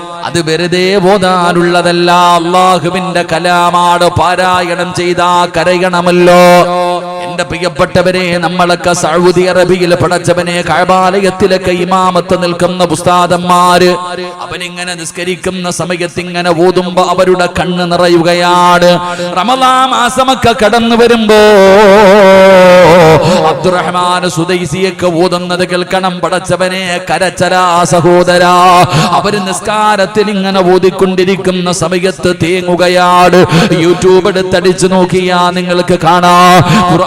അത് വെറുതെ ഓതാനുള്ളതല്ല. അള്ളാഹുവിന്റെ കലാമാട് പാരായണം ചെയ്താ കരയണമല്ലോ. എന്റെ പ്രിയപ്പെട്ടവരെ നമ്മളൊക്കെ സൗദി അറേബ്യയിൽ പടച്ചവനെ കഴബാലയത്തിലൊക്കെ ഇമാമത്ത് നിൽക്കുന്ന പുസ്താദന്മാര് അവനിങ്ങനെ നിസ്കരിക്കുന്ന സമയത്ത് ഇങ്ങനെ ഓതുമ്പോ അവരുടെ കണ്ണ് നിറയുകയാണ്. റമദാ മാസമൊക്കെ കടന്നു വരുമ്പോ അബ്ദുറഹ്മാൻ സുദൈസിയൊക്കെ ഓതുന്നത് കേൾക്കണം പടച്ചവനെ കരച്ചരാ സഹോദരാ. അവർ നിസ്കാരത്തിൽ ഇങ്ങനെ ഓതിക്കൊണ്ടിരിക്കുന്ന സമയത്ത് തേങ്ങുകയാണ്. യൂട്യൂബ് എടുത്തടിച്ചു നോക്കിയാ നിങ്ങൾക്ക് കാണാം.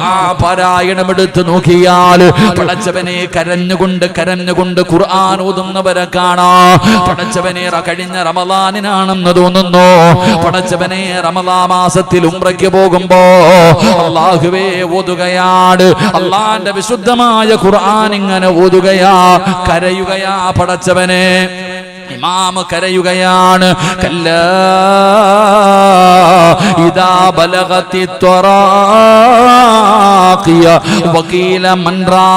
ഖുർആൻ പാരായണം എടുത്തു നോക്കിയാൽ പടച്ചവനെ കരഞ്ഞുകൊണ്ട് കരഞ്ഞുകൊണ്ട് ഖുർആൻ ഓതുന്നവരെ കാണാ. പടച്ചവനെ കഴിഞ്ഞ റമദാനിനാണെന്ന് തോന്നുന്നു. പടച്ചവനെ റമദാ മാസത്തിൽ ഉംറയ്ക്ക് പോകുമ്പോ അള്ളാഹുവേ ഓതുകയാണ് അള്ളാന്റെ വിശുദ്ധമായ ഖുർആൻ ഇങ്ങനെ ഓതുകയാ. കരയുകയാ പടച്ചവനെ. ഇമാമ കരയുകയാണ്. കല്ല إذا بلغت التراقية وقيل من راك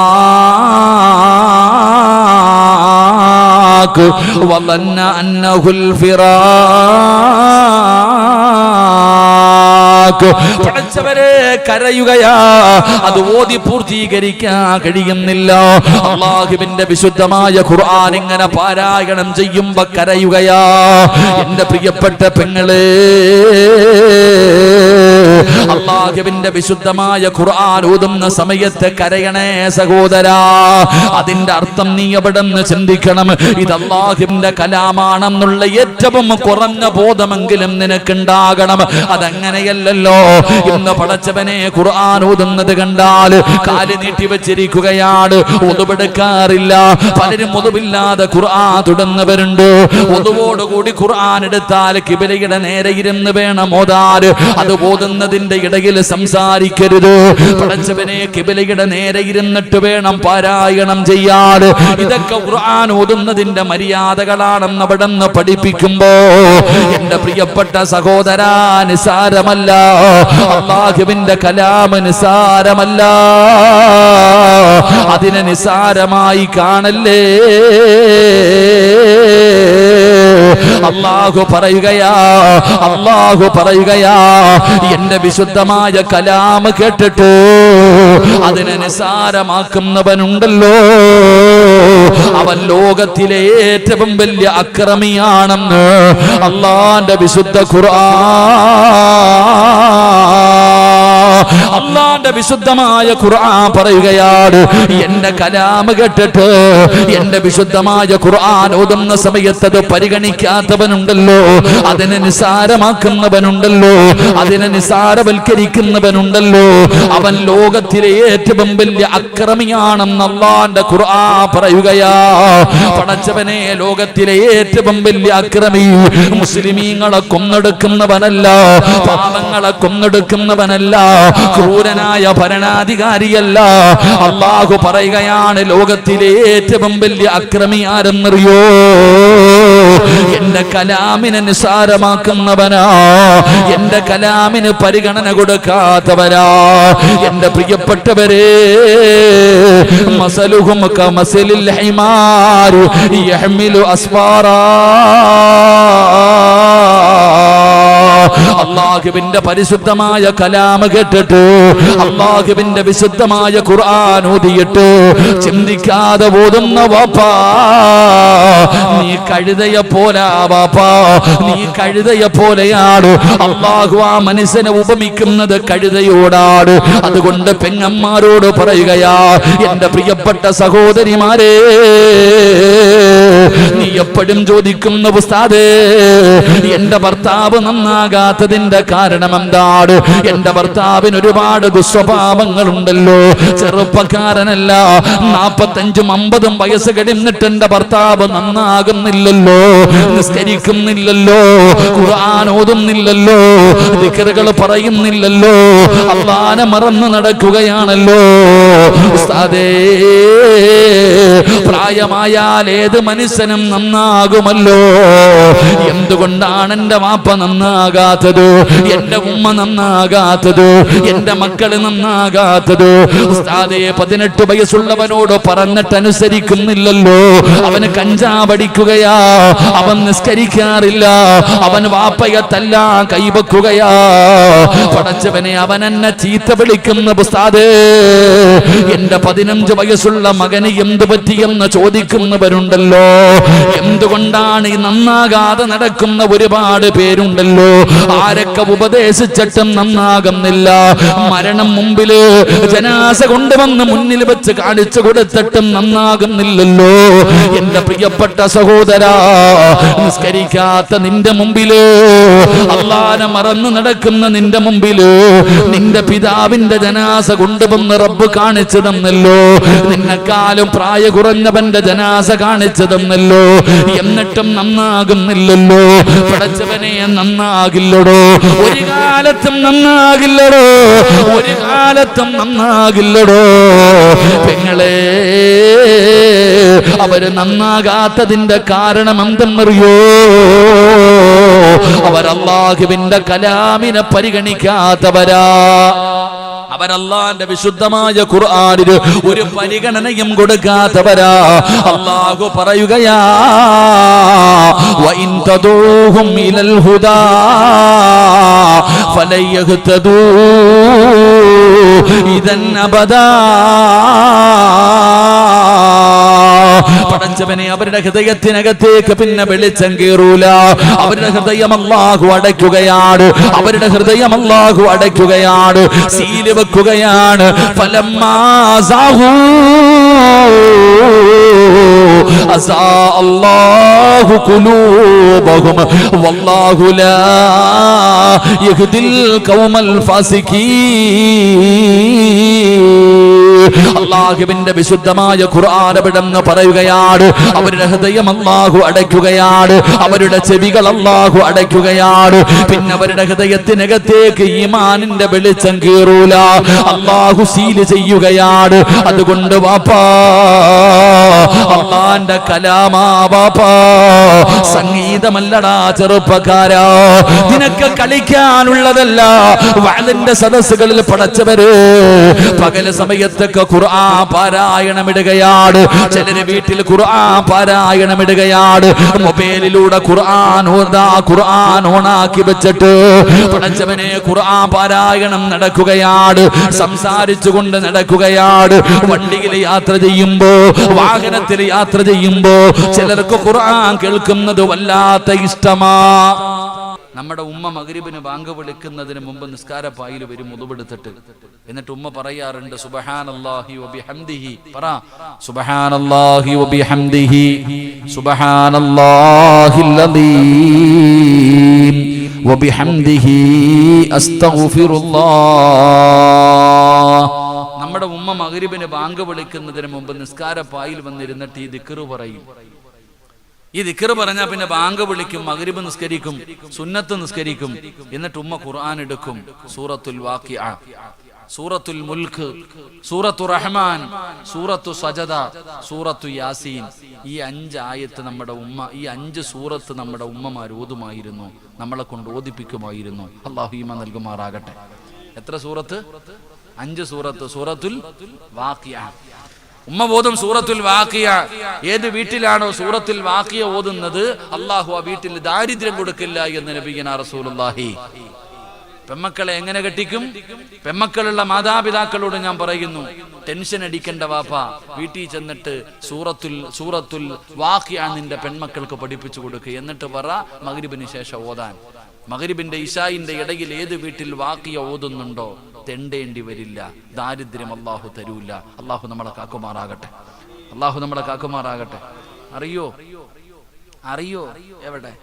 وظن أنه الفراق. പടച്ചവരെ കരയുകയാ. അത് ഓതി പൂർത്തീകരിക്കാൻ കഴിയുന്നില്ല. അള്ളാഹുവിന്റെ വിശുദ്ധമായ ഖുർആൻ ഇങ്ങനെ പാരായണം ചെയ്യുമ്പോ കരയുകയാ. എന്റെ പ്രിയപ്പെട്ട പെങ്ങളെ അള്ളാഹുവിന്റെ വിശുദ്ധമായ ഖുർആൻ ഓതുന്ന സമയത്ത് കരയണേ സഹോദരാ. അതിന്റെ അർത്ഥം നീ എവിടെ നിന്ന് ചിന്തിക്കണം? ഇത് അള്ളാഹുവിന്റെ കലാമാണെന്നുള്ള ഏറ്റവും കുറഞ്ഞ ബോധമെങ്കിലും നിനക്കുണ്ടാകണം. അതങ്ങനെയല്ലല്ലോ ഇന്ന് പടച്ചവനെ ഖുർആൻ ഓതുന്നത് കണ്ടാൽ കാൽ നീട്ടി വെച്ചിരിക്കുകയാണ്. ഒതുവെടുക്കാറില്ല. പലരും ഒതുവില്ലാതെ ഖുർആൻ തുടർന്നവരുണ്ട് ഒതുവോടുകൂടി ഖുർആൻ എടുത്താൽ കിബിലയുടെ നേരെ ഇരുന്ന് വേണം ഓതാൻ. അത് ഓതുന്നതിന്റെ ഇടയിൽ സംസാരിക്കരുത്. പടച്ചവനെ കിബിലയുടെ നേരെ ഇരുന്നിട്ട് വേണം പാരായണം ചെയ്യാൻ. ഇതൊക്കെ ഖുർആൻ ഓതുന്നതിന്റെ മര്യാദകളാണെന്ന് അവിടെ നിന്ന് പഠിപ്പിക്കുമ്പോ എന്റെ പ്രിയപ്പെട്ട സഹോദരാ നിസാരമല്ല അള്ളാഹുവിന്റെ കലാമ നിസാരമല്ല അതിനെ നിസാരമായി കാണല്ലേ? അള്ളാഹു പറയുകയാ അള്ളാഹു പറയുകയാ എന്റെ വിശുദ്ധമായ കലാമ് കേട്ടിട്ട് അതിനെ നിസാരമാക്കുന്നവനുണ്ടല്ലോ. അവൻ ലോകത്തിലെ ഏറ്റവും വലിയ അക്രമിയാണെന്ന് അള്ളാന്റെ വിശുദ്ധ ഖുർആൻ അള്ളാന്റെ വിശുദ്ധമായ ഖുർആൻ പറയുകയാണ്. എന്റെ കലാമ കേട്ടിട്ട് എന്റെ വിശുദ്ധമായ ഖുർആൻ ഓതുന്ന സമയത്ത് അത് പരിഗണിക്കാത്തവനുണ്ടല്ലോ. അതിനെ നിസാരമാക്കുന്നവനുണ്ടല്ലോ. അതിനെ നിസാരവൽക്കരിക്കുന്നവനുണ്ടല്ലോ. അവൻ ലോകത്തിലെ ഏറ്റവും വലിയ അക്രമിയാണെന്ന് അള്ളാന്റെ ഖുർആൻ പറയുകയാ. പടച്ചവനെ ലോകത്തിലെ ഏറ്റവും വലിയ അക്രമി. മുസ്ലിമീങ്ങളെ കൊന്നെടുക്കുന്നവനല്ല പാപങ്ങളെ കൊന്നെടുക്കുന്നവനല്ല. ക്രൂരനായ ഭരണാധികാരിയല്ല. അള്ളാഹു പറയുകയാണ് ലോകത്തിലെ ഏറ്റവും വലിയ അക്രമി ആരെന്നറിയോ? എന്റെ കലാമിനെ നിസാരമാക്കുന്നവനാ എന്റെ കലാമിന് പരിഗണന കൊടുക്കാത്തവരാ. എന്റെ പ്രിയപ്പെട്ടവരെ മസലുഹും യഹ്മിലു അള്ളാഹുവിന്റെ പരിശുദ്ധമായ കലാമ കേട്ടിട്ട്. അള്ളാഹുവിന്റെ വിശുദ്ധമായ ഖുർആൻ ഓതിയിട്ട് ചിന്തിക്കാതെ ഓതുന്ന വാപ്പാ നീ കഴുതയെ പോലാ നീ കഴുതയെ പോലെയാണ് അള്ളാഹു ആ മനുഷ്യനെ ഉപമിക്കുന്നത് കഴുതയോടാണ് അതുകൊണ്ട് പെങ്ങന്മാരോട് പറയുകയാ എന്റെ പ്രിയപ്പെട്ട സഹോദരിമാരെ നീ എപ്പോഴും ചോദിക്കുന്ന പുസ്താദേ എന്റെ ഭർത്താവ് നന്നാകാത്തതിന്റെ കാരണം എന്താണ് എന്റെ ഭർത്താവിന് ഒരുപാട് ദുസ്വഭാവങ്ങളുണ്ടല്ലോ. ചെറുപ്പക്കാരനല്ല നാപ്പത്തഞ്ചും അമ്പതും വയസ്സ് കഴിഞ്ഞിട്ട് എന്റെ ഭർത്താവ് നന്നാകുന്നില്ലല്ലോ. നിസ്കരിക്കുന്നില്ലല്ലോ ഖുർആൻ ഓതുന്നില്ലല്ലോ ദിക്കറുകൾ പറയുന്നില്ലല്ലോ അള്ളാനെ മറന്നു നടക്കുകയാണല്ലോ. ഉസ്താദേ പ്രായമായാൽ ഏത് മനുഷ്യനും നന്നാകുമല്ലോ. എന്തുകൊണ്ടാണ് എന്റെ വാപ്പ നന്നാകാത്തത്? എന്റെ ഉമ്മ നന്നാകാത്തത്? എന്റെ മക്കൾ നന്നാകാത്തത്? ഉസ്താദേ പതിനെട്ട് വയസ്സുള്ളവനോട് പറഞ്ഞിട്ടനുസരിക്കുന്നില്ലല്ലോ. അവന് കഞ്ചാവടിക്കുകയാ അവൻ നിസ്കരിക്കാറില്ല. അവൻ വാപ്പയത്തല്ല തല്ലാ കൈവക്കുകയാ. പടച്ചവനെ അവൻ എന്നെ ചീത്ത വിളിക്കുന്ന പുസ്താദേ എന്റെ പതിനഞ്ച് വയസ്സുള്ള മകന് എന്ത് പറ്റിയെന്ന് ചോദിക്കുന്നവരുണ്ടല്ലോ. എന്തുകൊണ്ടാണ് ഈ നന്നാകാതെ നടക്കുന്ന ഒരുപാട് പേരുണ്ടല്ലോ. ആരൊക്കെ ഉപദേശിച്ചിട്ടും നന്നാകുന്നില്ല. മരണം മുമ്പിൽ ജനാസ കൊണ്ടുവന്ന് മുന്നിൽ വെച്ച് കാണിച്ചു കൊടുത്തിട്ടും നന്നാകുന്നില്ലല്ലോ. എന്റെ പ്രിയപ്പെട്ട സഹോദരാ നിസ്കരിക്കാത്ത നിന്റെ മുമ്പിൽ? അള്ളാനെ മറന്നു നടക്കുന്ന നിന്റെ മുമ്പിൽ? നിന്റെ പിതാവിന്റെ ജനാസ കൊണ്ടുവന്ന് റബ്ബ് കാണിച്ചു തന്നല്ലോ നിന്നെക്കാളും പ്രായ കുറഞ്ഞവന്റെ ജനാസ കാണിച്ചു തന്നല്ലോ എന്നിട്ടും നന്നാകുന്നില്ലല്ലോ? പടച്ചവനെ നന്നാകില്ലടോ? ഒരു കാലത്തും നന്നാകില്ലടോ? ഒരു കാലത്തും നന്നാകില്ലടോ? പെങ്ങളെ അവർ നന്നാകാത്തതിന്റെ കാരണം എന്തെന്നറിയോ അവരല്ലാഹുവിന്റെ കലാമിനെ പരിഗണിക്കാത്തവരാ. അവരല്ലാന്റെ വിശുദ്ധമായ ഖുർആാനിന് ഒരു പരിഗണനയും കൊടുക്കാത്തവരാ. അള്ളാഹു പറയുകയാ വഇൻ പടച്ചവനെ അവരുടെ ഹൃദയത്തിനകത്തേക്ക് പിന്നെ വെളിച്ചം കീറൂല. അവരുടെ ഹൃദയം അള്ളാഹു അടയ്ക്കുകയാണ്. അവരുടെ ഹൃദയം അള്ളാഹു അടയ്ക്കുകയാണ്. സീൽ വെക്കുകയാണ്. ഖൗമൽ ഫാസിഖീൻ. അള്ളാഹുവിന്റെ വിശുദ്ധമായ ഖുർആൻ അവിടെന്ന് പറയുകയാണ്. അവരുടെ ഹൃദയം അള്ളാഹു അടയ്ക്കുകയാണ്. അവരുടെ ചെവികൾ അള്ളാഹു അടയ്ക്കുകയാണ്. പിന്നെ അവരുടെ ഹൃദയത്തിനകത്തേക്ക് ഈമാനിന്റെ വെളിച്ചം കീറൂല. അള്ളാഹു സീൽ ചെയ്യുകയാണ്. അതുകൊണ്ട് വാപ്പാ അള്ളാന്റെ കലാമാ വാപ്പാ സംഗീതമല്ലടാ ചെറുപ്പക്കാരാ. നിനക്ക് കളിക്കാനുള്ളതല്ല. വാലിന്റെ സദസ്സുകളിൽ പടച്ചവര് പകൽ സമയത്തൊക്കെ ഖുർആൻ പാരായണമിടുകയാണ് ചിലര് വീട്ടിൽ ഖുർആൻ പാരായണമിടുകയാണ് മൊബൈലിലൂടെ ഖുർആൻ ഓതാ ഖുർആൻ ഓണാക്കി വെച്ചിട്ട് പടച്ചവനെ ഖുർആൻ പാരായണം നടക്കുകയാണ് സംസാരിച്ചുകൊണ്ട് നടക്കുകയാണ് വണ്ടിയിൽ യാത്ര ചെയ്യുമ്പോ വാഹനത്തിൽ യാത്ര ചെയ്യുമ്പോ ചിലർക്ക് ഖുർആൻ കേൾക്കുന്നത് വല്ലാത്ത ഇഷ്ടമാ. നമ്മുടെ ഉമ്മ മകരിബിന് ബാങ്ക് വിളിക്കുന്നതിന് മുമ്പ് നിസ്കാര പായിൽ വരും മുതുപെടുത്തിട്ട് എന്നിട്ട് ഉമ്മ പറയാറുണ്ട് പറ അസ്തഗ്ഫിറുല്ലാഹ്. നമ്മുടെ ഉമ്മ മകരിബിന് ബാങ്ക് വിളിക്കുന്നതിന് മുമ്പ് നിസ്കാര പായിൽ വന്നിരുന്നിട്ട് ഈ ദിക്കറ് പറയും. ഈ ദിക്കർ പറഞ്ഞാൽ പിന്നെ ബാങ്ക് വിളിക്കും മകരിബ് നിസ്കരിക്കും സുന്നത്ത് നിസ്കരിക്കും. എന്നിട്ട് ഉമ്മ ഖുർആൻ എടുക്കും. സൂറത്തുൽ വാക്കിയ സൂറത്തുൽ മുൽക്ക് സൂറത്തു റഹ്മാൻ സൂറത്തു സജദ സൂറത്തു യാസീൻ. ഈ അഞ്ച് ആയത്ത് നമ്മുടെ ഉമ്മ ഈ അഞ്ച് സൂറത്ത് നമ്മുടെ ഉമ്മമാർ ഓതുമായിരുന്നു. നമ്മളെ കൊണ്ട് ഓദിപ്പിക്കുമായിരുന്നു അള്ളാഹു ഈമ നൽകുമാറാകട്ടെ. എത്ര സൂറത്ത്? അഞ്ച് സൂറത്ത്. സൂറത്തുൽ വാക്കിയ ഉമ്മ ബോധം സൂറത്തുൽ വാക്കിയ ഏത് വീട്ടിലാണോ സൂറത്തുൽ വാക്കിയ ഓതുന്നത് അള്ളാഹു ആ വീട്ടിൽ ദാരിദ്ര്യം കൊടുക്കില്ല എന്ന് നബിയന പെമ്മക്കളെ എങ്ങനെ കെട്ടിക്കും? പെമ്മക്കളുള്ള മാതാപിതാക്കളോട് ഞാൻ പറയുന്നു ടെൻഷൻ അടിക്കേണ്ട വാപ്പ വീട്ടിൽ ചെന്നിട്ട് സൂറത്തുൽ സൂറത്തുൽ വാക്കിയാണ് നിന്റെ പെൺമക്കൾക്ക് പഠിപ്പിച്ചു കൊടുക്കുക എന്നിട്ട് പറ മകരിബിന് ശേഷം ഓതാൻ. മകരിബിന്റെ ഇഷായിന്റെ ഇടയിൽ ഏത് വീട്ടിൽ വാക്കിയ ഓതുന്നുണ്ടോ? തെണ്ടേണ്ടി വരില്ല. ദാരിദ്ര്യം അള്ളാഹു തരൂല്ല അള്ളാഹു നമ്മളെ കാക്കുമാറാകട്ടെ. അള്ളാഹു നമ്മളെ കാക്കുമാറാകട്ടെ. അറിയോ? അറിയോ? എവിടെ?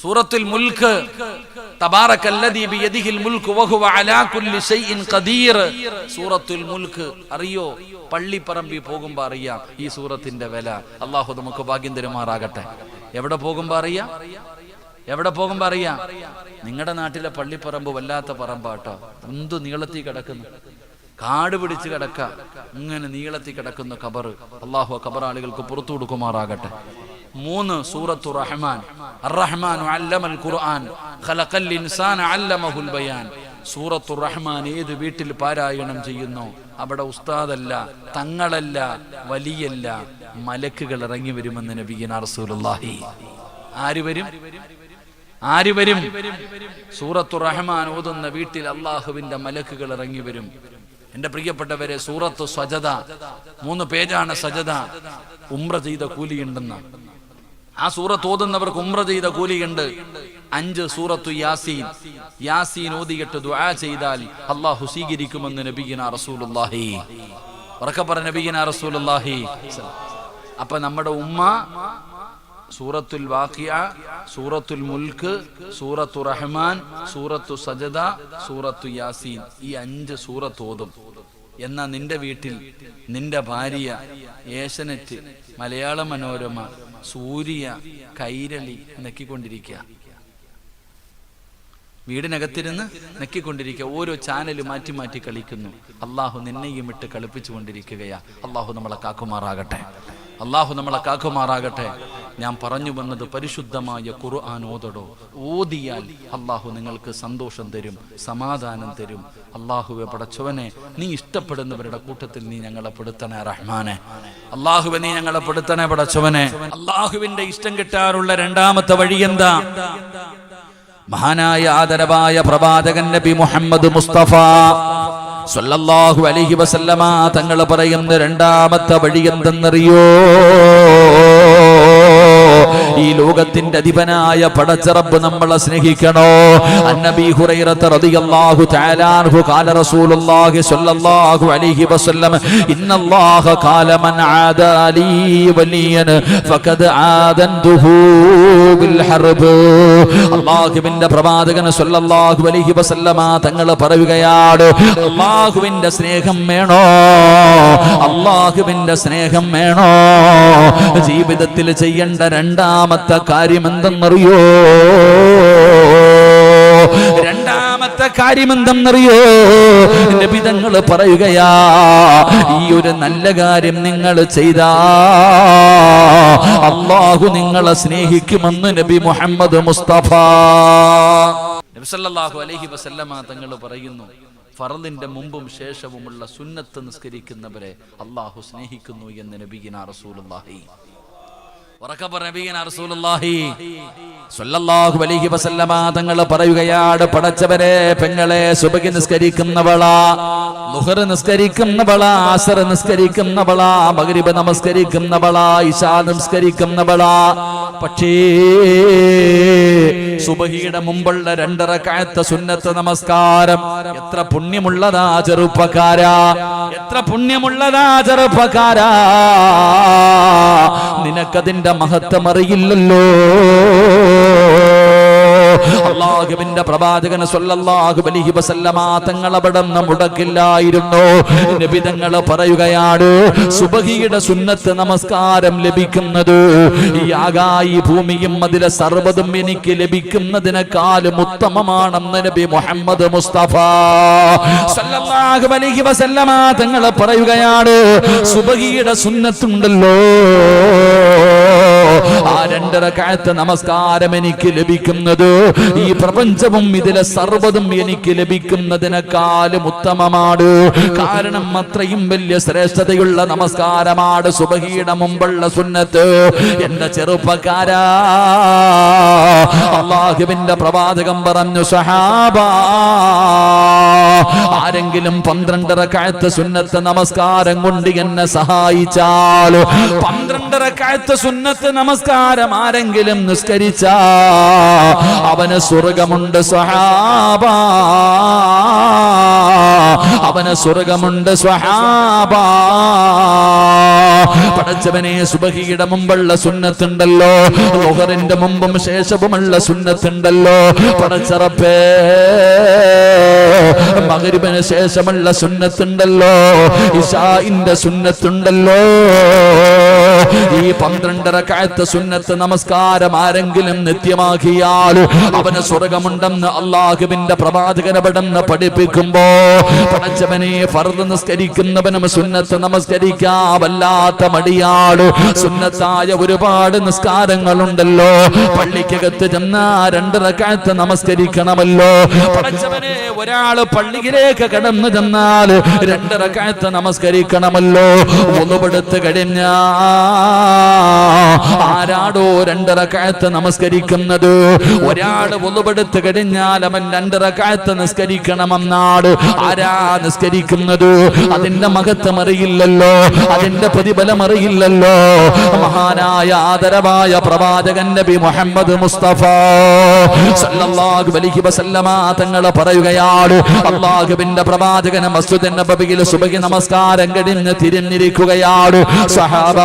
സൂറത്തുൽ മുൽക്ക്. സൂറത്തുൽ മുൽക്ക്. അറിയോ? പള്ളിപ്പറമ്പി പോകുമ്പോ അറിയാം. ഈ സൂറത്തിന്റെ വില. അള്ളാഹു നമുക്ക് ഭാഗ്യം തരുമാറാകട്ടെ. എവിടെ പോകുമ്പോ അറിയാം? എവിടെ പോകുമ്പോ അറിയാം? നിങ്ങളുടെ നാട്ടിലെ പള്ളിപ്പറമ്പ് വല്ലാത്ത പറമ്പാട്ടോ. എന്തു നീളത്തിൽ കിടക്കുന്നു? കാട് പിടിച്ച് കിടക്ക. ഇങ്ങനെ നീളത്തിൽ കിടക്കുന്ന കബർ അള്ളാഹു കബറാളികൾക്ക് പുറത്തു കൊടുക്കുമാറാകട്ടെ. മൂന്ന് സൂറത്തു റഹ്മാൻ. അർ-റഹ്മാൻ അല്ലമൽ ഖുർആൻ. ഇൻസാന അല്ലമഹുൽ ബയാൻ. സൂറത്തു റഹ്മാൻ ഏത് വീട്ടിൽ പാരായണം ചെയ്യുന്നു? അവിടെ ഉസ്താദല്ല തങ്ങളല്ല വലിയല്ല മലക്കുകൾ ഇറങ്ങി വരുമെന്ന് നബിയൻ റസൂലുള്ളാഹി. ആര് വരും? ആര് വരും? സൂറത്തു റഹ്മാൻ ഓതുന്ന വീട്ടിൽ അള്ളാഹുവിന്റെ മലക്കുകൾ ഇറങ്ങി വരും. എന്റെ പ്രിയപ്പെട്ടവരെ സൂറത്തു സജത മൂന്ന് പേജാണ് സജത ഉമ്ര ചെയ്ത കൂലിയുണ്ടെന്ന്. ആ സൂറത്ത് ഓതുന്നവർക്ക് ഉമ്ര ചെയ്ത കൂലിയുണ്ട്. അഞ്ച് സൂറത്തു യാസീൻ. യാസീൻ ഓതിയിട്ട് ദുആ ചെയ്താൽ അള്ളാഹു സ്വീകരിക്കുമെന്ന് നബിഗിന റസൂലുല്ലാഹി ഉറക്കെ പറ നബിഗിന റസൂലുള്ളാഹി. അപ്പൊ നമ്മുടെ ഉമ്മ സൂറത്തുൽ വാഖിയ സൂറത്തുൽ മുൽക്ക് സൂറത്തു റഹ്മാൻ സൂറത്തു സജദ സൂറത്തു യാസീൻ. ഈ അഞ്ച് സൂറത്ത് ഓതും. എന്നാ നിന്റെ വീട്ടിൽ നിന്റെ ഭാര്യ ഏഷ്യനെറ്റ് മലയാള മനോരമ സൂര്യ കൈരളി നെക്കിക്കൊണ്ടിരിക്കുക വീടിനകത്തിരുന്ന് നെക്കിക്കൊണ്ടിരിക്കുക ഓരോ ചാനൽ മാറ്റി മാറ്റി കളിക്കുന്നു. അള്ളാഹു നിന്നെയും ഇട്ട് കളിപ്പിച്ചു കൊണ്ടിരിക്കുകയാ അള്ളാഹു നമ്മളെ കാക്കുമാറാകട്ടെ. അള്ളാഹു നമ്മളെ കാക്കുമാറാകട്ടെ. ഞാൻ പറഞ്ഞു വന്നത് പരിശുദ്ധമായ ഖുർആൻ ഓതടോ ഓതിയാൽ അള്ളാഹു നിങ്ങൾക്ക് സന്തോഷം തരും സമാധാനം തരും. അള്ളാഹുവെ പടച്ചവനെ നീ ഇഷ്ടപ്പെടുന്നവരുടെ കൂട്ടത്തിൽ നീ ഞങ്ങളെ പെടുത്തണേ റഹ്മാനെ. അള്ളാഹുവെ നീ ഞങ്ങളെ പെടുത്തണേ പടച്ചവനെ. അള്ളാഹുവിന്റെ ഇഷ്ടം കിട്ടാറുള്ള രണ്ടാമത്തെ വഴി എന്താ? മഹാനായ ആദരവായ പ്രവാചകൻ നബി മുഹമ്മദ് മുസ്തഫ സല്ലല്ലാഹു അലൈഹി വസല്ലമ തങ്ങൾ പറയുന്ന രണ്ടാമത്തെ വഴി എന്തെന്നറിയോ? ഈ ലോകത്തിന്റെ അധിപനായ പടച്ചറബ് നമ്മളെ സ്നേഹിക്കണോ? അന്നബി പ്രവാചകൻ പറയുകയാണ് അല്ലാഹുവിന്റെ സ്നേഹം വേണോ? അല്ലാഹുവിന്റെ സ്നേഹം വേണോ? ജീവിതത്തിൽ ചെയ്യേണ്ട രണ്ടാമത്തെ കാര്യം എന്തെന്നറിയോ? രണ്ടാമത്തെ കാര്യം എന്തെന്നറിയോ? നബിതങ്ങൾ പറയുകയാ ഈ ഒരു നല്ല കാര്യം നിങ്ങൾ ചെയ്താ അള്ളാഹു നിങ്ങളെ സ്നേഹിക്കുമെന്ന് നബി മുഹമ്മദ് മുസ്തഫ. നബി സല്ലല്ലാഹു അലൈഹി വസല്ലമ തങ്ങൾ പറയുന്നു ഫറലിന്റെ മുമ്പും ശേഷവുമുള്ള സുന്നത്ത് നിസ്കരിക്കുന്നവരെ അള്ളാഹു സ്നേഹിക്കുന്നു എന്ന് നബിഗിന റസൂലുള്ളാഹി. തങ്ങൾ പറയുകയാണ് പടച്ചവരെ പെങ്ങളെ സുബഹി നിസ്കരിക്കുന്നവളാ ലുഹർ നിസ്കരിക്കുന്നവളാ അസർ നിസ്കരിക്കുന്നവളാ മഗ്രിബ് നമസ്കരിക്കുന്നവളാ ഇശാ നിസ്കരിക്കുന്നവളാ പക്ഷേ സുബഹിയുടെ മുമ്പുള്ള രണ്ടര കായത്ത സുന്നത്ത് നമസ്കാരം. എത്ര പുണ്യമുള്ളതാ ചെറുപ്പക്കാരാ. എത്ര പുണ്യമുള്ളതാ ചെറുപ്പക്കാരാ. നിനക്കതിന്റെ മഹത്വം അറിയില്ലല്ലോ. അള്ളാഹുവിന്റെ പ്രവാചകൻ സല്ലല്ലാഹു അലൈഹി വസല്ലമ തങ്ങൾ അവിടെ മുടക്കില്ലായിരുന്നു നബി തങ്ങൾ പറയുകയാണ് സുബഹിയുടെ സുന്നത്ത് നമസ്കാരം ലഭിക്കുന്നത് ഈ ആകായി ഭൂമിയും അതിലെ സർവതും എനിക്ക് ലഭിക്കുന്നതിനേക്കാളും ഉത്തമമാണെന്ന് നബി മുഹമ്മദ് മുസ്തഫ സല്ലല്ലാഹു അലൈഹി വസല്ലമ തങ്ങൾ പറയുകയാണ് സുബഹിയുടെ സുന്നത്തുണ്ടല്ലോ. ആ രണ്ടര കാലത്ത് നമസ്കാരം എനിക്ക് ലഭിക്കുന്നത്. ഈ പ്രപഞ്ചവും ഇതിലെ സർവതും എനിക്ക് ലഭിക്കുന്നതിനേക്കാളും ഉത്തമമാണ്. കാരണം അത്രയും വലിയ ശ്രേഷ്ഠതയുള്ള നമസ്കാരമാണ് സുബഹിയുടെ മുമ്പുള്ള സുന്നത്ത്. എന്റെ ചെറുപ്പക്കാരാ. അള്ളാഹുവിന്റെ പ്രവാചകം പറഞ്ഞു സഹാബ ആരെങ്കിലും പന്ത്രണ്ടര കാലത്ത് സുന്നത്ത് നമസ്കാരം കൊണ്ട് എന്നെ സഹായിച്ചാലോ പന്ത്രണ്ടര കാലത്ത് സുന്നത്ത് നമസ്കാരം ആരെങ്കിലും നിസ്കരിച്ച അവന് സ്വർഗമുണ്ട് സ്വഹാബ. അവന് സ്വർഗമുണ്ട് സ്വഹാബ. പടച്ചവനെ സുബഹിയുടെ മുമ്പുള്ള സുന്നത്തുണ്ടല്ലോ. ലോഹറിന്റെ മുമ്പും ശേഷവുമുള്ള സുന്നത്തുണ്ടല്ലോ. പടച്ചറപ്പേ മകരിബിന് ശേഷമുള്ള സുന്നത്തുണ്ടല്ലോ. ഇഷായിന്റെ സുന്നത്തുണ്ടല്ലോ. ഈ പന്ത്രണ്ടര കാലത്ത് സുന്നത്ത് നമസ്കാരം ആരെങ്കിലും നിത്യമാക്കിയാൽ അവന് സ്വർഗമുണ്ടെന്ന് അള്ളാഹുവിന്റെ പ്രവാചകനപടെന്ന് പഠിപ്പിക്കുമ്പോ പടച്ചവനെ ഫർദ് നിസ്കരിക്കുന്നവനും സുന്നത്ത് നമസ്കരിക്കാവല്ലാത്ത മടിയാട് സുന്നത്തായ ഒരുപാട് നിസ്കാരങ്ങളുണ്ടല്ലോ. പള്ളിക്കകത്ത് ചെന്നാ രണ്ടര കാലത്ത് നമസ്കരിക്കണമല്ലോ. പടച്ചവനെ ഒരാൾ പള്ളിയിലേക്ക് കടന്നു ചെന്നാൽ രണ്ടര കാലത്ത് നമസ്കരിക്കണമല്ലോ. ഒന്നുപെടുത്ത് കഴിഞ്ഞ ആരാടോ രണ്ടര കാലത്ത് നമസ്കരിക്കുന്നത്? ഒരാൾ ഒന്നുപെടുത്ത് കഴിഞ്ഞാൽ അവൻ രണ്ടര കാലത്ത് നിസ്കരിക്കണമെന്നാട് ആരാ നിസ്കരിക്കുന്നത്? അതിന്റെ മഹത്വം അറിയില്ലല്ലോ. അതിന്റെ പ്രതിഫലം അറിയില്ലല്ലോ. മഹാനായ ആദരവായ പ്രവാചകൻ നബി മുഹമ്മദ് മുസ്തഫ സല്ലല്ലാഹു അലൈഹി വസല്ലമ തങ്ങൾ പറയുകയാണ്. അള്ളാഹുവിന്റെ പ്രവാചകൻ മസ്ജിദ് നബവിയിൽ സുബഹി നമസ്കാരം കഴിഞ്ഞ് തിരിഞ്ഞിരിക്കുകയാണ്. സഹാബ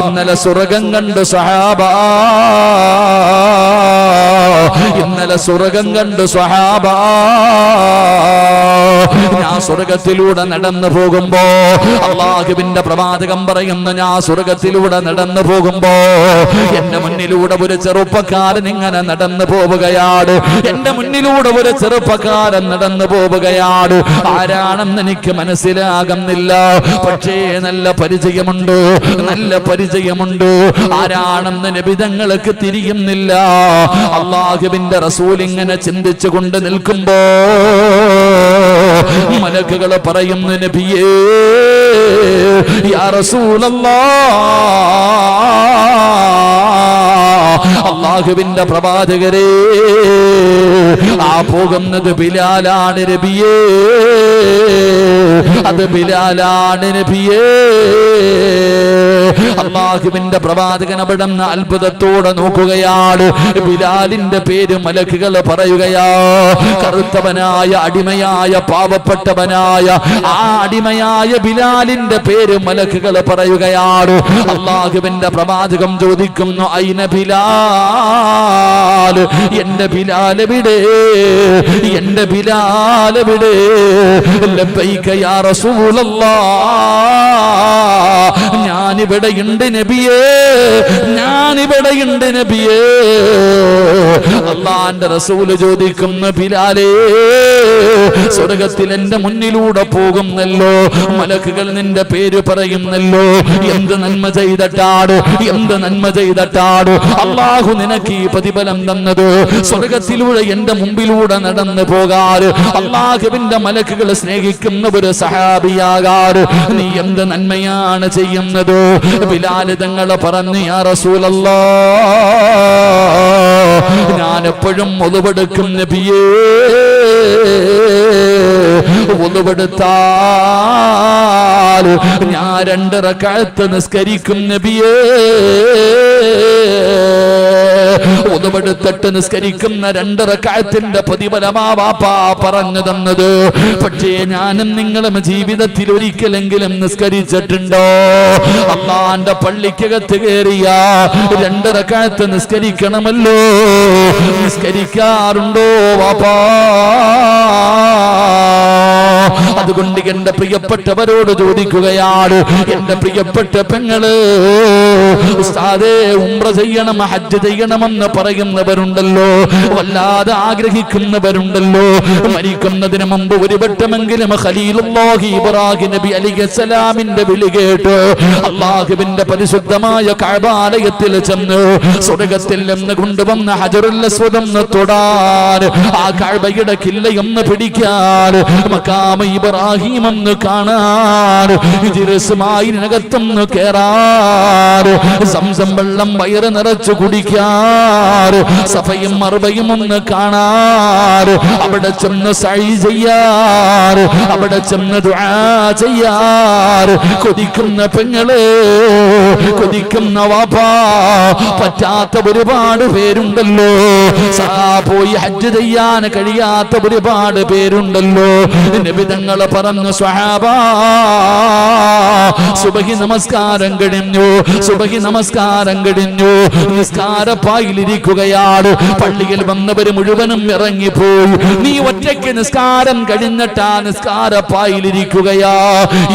ഇന്നലെ സ്വർഗം കണ്ട് സഹാബ. ഇന്നലെ സ്വർഗം കണ്ട് സ്വഹാബ. ഞാൻ സ്വർഗത്തിലൂടെ നടന്നു പോകുമ്പോ അള്ളാഹുവിന്റെ പ്രവാചകം പറയുന്ന ഞാൻ സ്വർഗത്തിലൂടെ നടന്നു പോകുമ്പോ എന്റെ മുന്നിലൂടെ ഒരു ചെറുപ്പക്കാരൻ ഇങ്ങനെ നടന്നു പോവുകയാണ്. എന്റെ മുന്നിലൂടെ ഒരു ചെറുപ്പക്കാരൻ നടന്നു പോവുകയാണ്. ആരാണെന്ന് എനിക്ക് മനസ്സിലാകുന്നില്ല. പക്ഷേ നല്ല പരിചയമുണ്ട് നല്ല പരിചയമുണ്ട്. ആരാണെന്ന് നബിതങ്ങൾക്ക് തിരിയുന്നില്ല. അള്ളാഹുവിന്റെ റസൂൽ ഇങ്ങനെ ചിന്തിച്ചു കൊണ്ട് നിൽക്കുമ്പോ മലക്കുകൾ പറയുന്നു നബിയേ യാ റസൂലല്ലാ അള്ളാഹുവിന്റെ പ്രവാചകരെ ആ പോകുന്നത് ബിലാലാണ് നബിയേ അത് ബിലാലാണ് നബിയേ. അള്ളാഹുവിന്റെ പ്രവാചകൻ അവിടെ അത്ഭുതത്തോടെ നോക്കുകയാണ്. ബിലാലിന്റെ പേര് മലക്കുകൾ പറയുകയാ. കറുത്തവനായ അടിമയായ പാവപ്പെട്ടവനായ ആ അടിമയായ ബിലാലിന്റെ പേര് മലക്കുകൾ പറയുകയാണ്. അള്ളാഹുവിന്റെ പ്രവാചകം ചോദിക്കുന്നു അയിന ബിലാൽ? എന്റെ ബിലാൽ എവിടെ? എന്റെ ബിലാൽ എവിടെ? ലബ്ബൈക യാ റസൂലല്ലാഹ് ഞാനിവിടെയുണ്ട് നബിയേ ഞാനിവിടെയുണ്ട് നബിയേ. അള്ളാന്റെ റസൂൽ ചോദിക്കുന്ന ബിലാലേ സ്വർഗത്തിൽ എന്റെ മുന്നിലൂടെ പോകുന്നല്ലോ മലക്കുകൾ നിന്റെ പേര് പറയുന്നല്ലോ എന്ത് നന്മ ചെയ്തട്ടാട് എന്ത് നന്മ ചെയ്തട്ടാട് അള്ളാഹു നിനക്ക് ഈ പ്രതിഫലം തന്നത്. സ്വർഗത്തിലൂടെ എന്റെ മുമ്പിലൂടെ നടന്നു പോകാറ് അള്ളാഹുവിന്റെ മലക്കുകൾ സ്നേഹിക്കുന്ന ഒരു സഹാബിയാകാറ് നീ എന്ത് നന്മയാണ് ചെയ്യുന്നത്? ബിലാൽ തങ്ങൾ പറഞ്ഞു യാ റസൂലല്ല ഞാൻ എപ്പോഴും ഒതുവെടുക്കും നബിയേ. ഒതുവെടുത്താൽ ഞാൻ രണ്ടര കാലത്ത് നിസ്കരിക്കും നബിയേ. ഒതുവെടുത്തിട്ട് നിസ്കരിക്കുന്ന രണ്ടര കാലത്തിന്റെ പ്രതിഫലമാ വാപ്പാ പറഞ്ഞു തന്നത്. പക്ഷേ ഞാനും നിങ്ങളും ജീവിതത്തിൽ ഒരിക്കലെങ്കിലും നിസ്കരിച്ചിട്ടുണ്ടോ? അള്ളാന്റെ പള്ളിക്കകത്ത് കയറിയ രണ്ടര കാലത്ത് നിസ്കരിക്കണമല്ലോ. നിസ്കരിക്കാറുണ്ടോ വാപ്പാ? അതുകൊണ്ട് എന്റെ പ്രിയപ്പെട്ടവരോട് ചോദിക്കുകയാണ്. എന്റെ പ്രിയപ്പെട്ട പെങ്ങൾ ഉസ്താദേ ഉംറ ചെയ്യണം ഹജ്ജ് ചെയ്യണമെന്ന് പറയുന്നവരുണ്ടല്ലോ. വല്ലാതെ ആഗ്രഹിക്കുന്നവരുണ്ടല്ലോ. മരിക്കുന്നതിന് മുമ്പ് ഒരു വട്ടമെങ്കിലും ഖലീലുല്ലാഹി ഇബ്രാഹിം നബി അലിഖലാമിന്റെ വിളി കേട്ട് അള്ളാഹുവിന്റെ പരിശുദ്ധമായ കഴബാലയത്തിൽ ചെന്ന് സ്വർഗത്തിൽ നിന്ന് കൊണ്ടുവന്ന ഹജറുൽ അസ്വദം തൊടാൻ ആ കഴബയുടെ കില്ലയൊന്ന് പിടിക്കാൻ മക്കാമ ഇബ്രാഹിം ഒന്ന് കാണാൻ ജിറസ്മായിനകത്തൊന്ന് കേറാൻ സംസം വെള്ളം വയറ് നിറച്ചു കുടിക്കാൻ സഫയും മറുപയും ഒന്ന് കാണാൻ അവിടെ ചെന്ന് സൈ ചെയ്യാർ അവിടെ ചെന്ന് ചെയ്യാർ കൊതിക്കുന്ന പെങ്ങൾ കൊതിക്കുന്ന വാപ്പാ പറ്റാത്ത ഒരുപാട് പേരുണ്ടല്ലോ. സഹാ പോയി ഹജ്ജ് ചെയ്യാൻ കഴിയാത്ത ഒരുപാട് പേരുണ്ടല്ലോ. നബി നബിതങ്ങൾ പറഞ്ഞു സ്വഹാബാ സുബഹി നമസ്കാരം കഴിഞ്ഞു സുബഹി നമസ്കാരം കഴിഞ്ഞു നിസ്കാരപ്പായിലിരിക്കുകയാണ് പള്ളിയിൽ വന്നവര് മുഴുവനും ഇറങ്ങിപ്പോയി. നീ ഒറ്റയ്ക്ക് നിസ്കാരം കഴിഞ്ഞിട്ടാ നിസ്കാരപ്പായിലിരിക്കുകയാ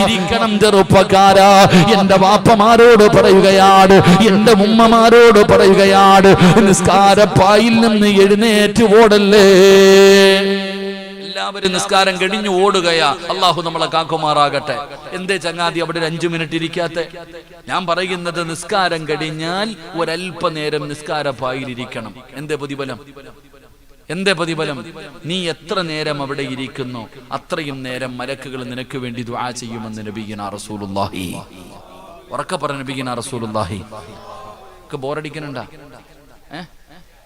ഇരിക്കണം ചെറുപ്പക്കാരാ. എന്റെ വാപ്പമാരോട് പറയുകയാണ് എന്റെ ഉമ്മമാരോട് പറയുകയാണ് നിസ്കാരപ്പായിൽ നിന്ന് എഴുന്നേറ്റ് ഓടല്ലേ? എല്ലാവരും നിസ്കാരം കഴിഞ്ഞു ഓടുകയാ. അള്ളാഹു നമ്മളെ കാക്കുമാറാകട്ടെ. എന്തേ ചങ്ങാതി അവിടെ ഒരു അഞ്ചു മിനിറ്റ് ഇരിക്കാത്ത? ഞാൻ പറയുന്നത് നിസ്കാരം കഴിഞ്ഞാൽ ഒരല്പനേരം നിസ്കാരപ്പായിലിരിക്കണം എന്തേ പ്രതിഫലം? എന്തേ പ്രതിഫലം? നീ എത്ര നേരം അവിടെ ഇരിക്കുന്നു? അത്രയും നേരം മലക്കുകൾ നിനക്ക് വേണ്ടി ദുആ ചെയ്യുമെന്ന് നബീന റസൂലുള്ളാഹി. ഉറക്കെ പറഞ്ഞ നബീന ഒക്കെ ബോറടിക്കണുണ്ടാ? ഏ?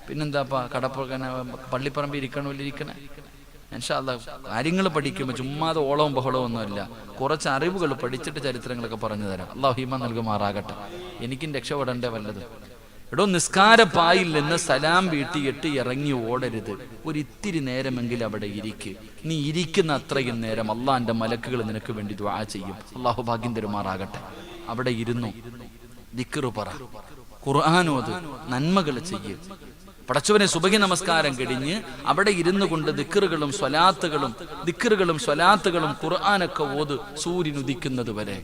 പിന്നെന്താപ്പാ? കടപ്പുറ പള്ളിപ്പറമ്പ് ഇരിക്കണമല്ലോ ഇരിക്കണേ? ഇൻഷാല്ല കാര്യങ്ങൾ പഠിക്കുമ്പോൾ ചുമ്മാതെ ഓളവും ബഹളവും ഒന്നുമില്ല കുറച്ച് അറിവുകൾ പഠിച്ചിട്ട് ചരിത്രങ്ങളൊക്കെ പറഞ്ഞു തരാം. അള്ളാഹു ഹിമ നൽകുമാറാകട്ടെ. എനിക്കും രക്ഷപ്പെടേണ്ട വല്ലത്. എടോ നിസ്കാരപ്പായിൽ നിന്ന് സലാം വീട്ടിയിട്ട് ഇറങ്ങി ഓടരുത്. ഒരു ഇത്തിരി നേരമെങ്കിലും അവിടെ ഇരിക്ക്. നീ ഇരിക്കുന്ന അത്രയും നേരം അള്ളാന്റെ മലക്കുകൾ നിനക്ക് വേണ്ടി ദ്വാ ചെയ്യും. അള്ളാഹു ഭാഗ്യം തരുമാറാകട്ടെ. അവിടെ ഇരുന്നു. ദിക്കറു പറ. ഖുർആാനോത് നന്മകൾ ചെയ്യും. പടച്ചവനെ സുബഹി നമസ്കാരം കഴിഞ്ഞ് അവിടെ ഇരുന്നു കൊണ്ട് ദിക്കറുകളും സ്വലാത്തുകളും ദിക്കറുകളും സ്വലാത്തുകളും ഖുർആാനൊക്കെ ഓത് സൂര്യൻ ഉദിക്കുന്നത് വരെ.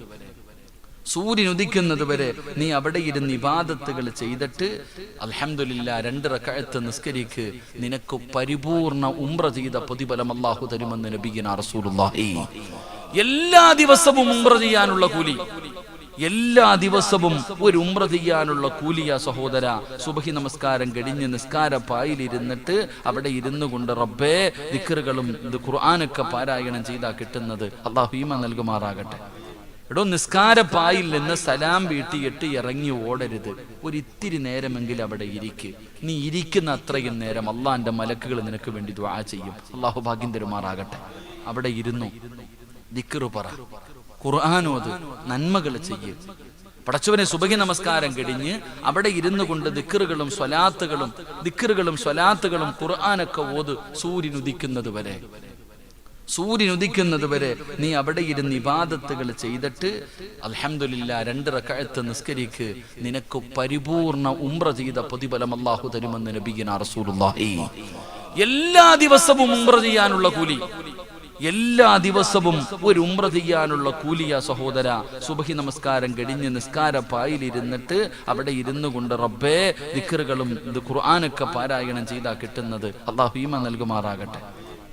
സൂര്യൻ ഉദിക്കുന്നത് വരെ നീ അവിടെ ഇരുന്ന് ഇബാദത്തുകൾ ചെയ്തിട്ട് അലഹമില്ല രണ്ട് റക്കഴത്ത് നിസ്കരിക്ക്. നിനക്ക് പരിപൂർണ ഉംറ ചെയ്ത പ്രതിഫലം അള്ളാഹു തരുമെന്ന് നബിഗിന റസൂലുള്ളാഹി. എല്ലാ ദിവസവും ഉംറ ചെയ്യാനുള്ള കൂലി. എല്ലാ ദിവസവും ഒരു ഉംറ ചെയ്യാനുള്ള കൂലിയ സഹോദര. സുബഹി നമസ്കാരം കഴിഞ്ഞ് നിസ്കാര പായിലിരുന്നിട്ട് അവിടെ ഇരുന്നു കൊണ്ട് റബ്ബേ ദിക്കറുകളും ഇത് ഖുർആാനൊക്കെ പാരായണം ചെയ്താ കിട്ടുന്നത്. അള്ളാഹീമ നൽകുമാറാകട്ടെ. എടോ നിസ്കാര പായിൽ നിന്ന് സലാം വീട്ടിയിട്ട് ഇറങ്ങി ഓടരുത്. ഒരു ഇത്തിരി നേരമെങ്കിലും അവിടെ ഇരിക്ക്. നീ ഇരിക്കുന്ന അത്രയും നേരം അള്ളാന്റെ മലക്കുകൾ നിനക്ക് വേണ്ടി ദ്വാ ചെയ്യും. അള്ളാഹു ഭാഗ്യം തരുമാറാകട്ടെ. അവിടെ ഇരുന്നു. ദിക്കറു പറ. ഖുർആാനോത് നന്മകൾ ചെയ്യും. പടച്ചവനെ സുബഹി നമസ്കാരം കഴിഞ്ഞ് അവിടെ ഇരുന്നു കൊണ്ട് ദിക്കറുകളും സ്വലാത്തുകളും ദിക്കറുകളും സ്വലാത്തുകളും ഖുർആാനൊക്കെ ഓത് സൂര്യൻ ഉദിക്കുന്നത് വരെ. സൂര്യൻ ഉദിക്കുന്നത് വരെ നീ അവിടെ ഇരുന്ന് ഇബാദത്തുകൾ ചെയ്തിട്ട് അലഹമില്ല രണ്ട് റക്കഴത്ത് നിസ്കരിക്ക്. നിനക്ക് പരിപൂർണ ഉംറ ചെയ്ത പ്രതിഫലം അള്ളാഹു തരുമെന്ന് നബിഗിന റസൂലുള്ളാഹി. എല്ലാ ദിവസവും ഉംറ ചെയ്യാനുള്ള കൂലി. എല്ലാ ദിവസവും ഒരു ഉംറ ചെയ്യാനുള്ള കൂലിയ സഹോദര. സുബഹി നമസ്കാരം കഴിഞ്ഞ് നിസ്കാര പായിലിരുന്നിട്ട് അവിടെ ഇരുന്നു കൊണ്ട് റബ്ബേ ദിക്കറുകളും ഖുർആാനൊക്കെ പാരായണം ചെയ്താൽ കിട്ടുന്നത്. അള്ളാഹു ഈമ നൽകുമാറാകട്ടെ.